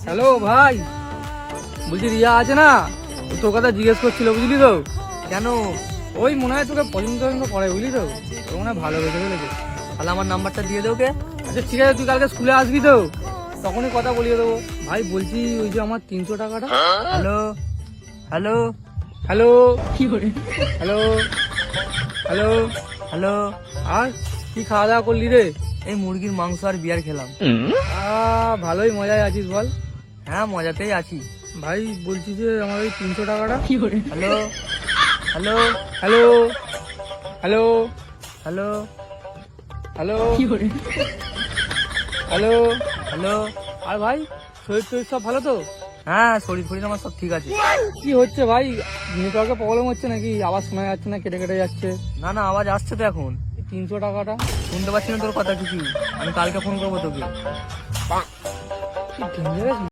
Hello ভাই বলছি রিয়া আছে না? তোর কথা জিজ্ঞেস করছিল বুঝলি তো? কেন? ওই মনে হয় তোকে পছন্দ পছন্দ করে বুঝলি তো? তোর মনে হয় ভালো বেঁচে ফেলেছে। তাহলে আমার নাম্বারটা দিয়ে দেও কে আচ্ছা ঠিক আছে তুই কালকে স্কুলে আসবি তো? তখনই কথা বলিয়ে দেবো। ভাই বলছি ওই যে আমার তিনশো টাকাটা। হ্যালো? হ্যালো? হ্যালো? কি করে হ্যালো? হ্যালো? হ্যালো? আর কি খাওয়া দাওয়া করলি রে? এই মুরগির মাংস আর বিয়ার খেলাম। আহ, ভালোই মজায় আছিস বল। হ্যাঁ মজাতেই আছি। ভাই বলছি যে আমার ওই তিনশো টাকাটা। কি করে? Hello? Hello? Hello? Hello? Hello? Hello? কি করে? হ্যালো? হ্যালো? আর ভাই শরীর টরীর সব ভালো তো? হ্যাঁ শরীর ফরির আমার সব ঠিক আছে। কি হচ্ছে ভাই? নেটওয়ার্কে প্রবলেম হচ্ছে নাকি? আওয়াজ শোনা যাচ্ছে না কেটে কেটে যাচ্ছে। না না আওয়াজ আসছে তো এখন। তিনশো টাকাটা? শুনতে পাচ্ছি না তোর কথা কিছু। আমি কালকে ফোন করব তোকে।